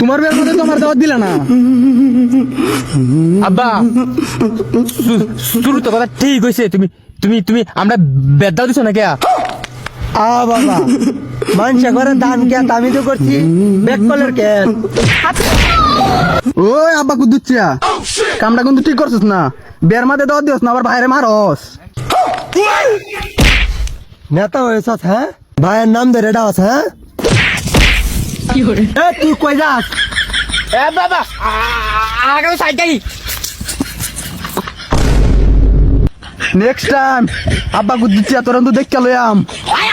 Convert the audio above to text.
তোমার বিয়ার মধ্যে তোমার দাওয়াত দিলা না। আব্বা শুরু তো কথা ঠিক হয়েছে তুমি তুমি তুমি আমরা বেদাও দিছো না কে আ বাবা। মানুষ করে দান কে আমি তো করছি ব্যাক কলের কে ওই আব্বা কুদুচ্ছিয়া কামটা কিন্তু ঠিক করছিস না। বিয়ার মাঝে দাওয়াত দিস না আবার বাইরে মারস। নেতা হয়েছ হ্যাঁ? ভাইয়ের নাম ধরে ডাস হ্যাঁ? এ, তুই কই যাস? এ বাবা আগে সাইকেল নেক্সট টাইম আব্বা কুদুচ্ছিয়া তোর তো দেখতে লইয়াম আই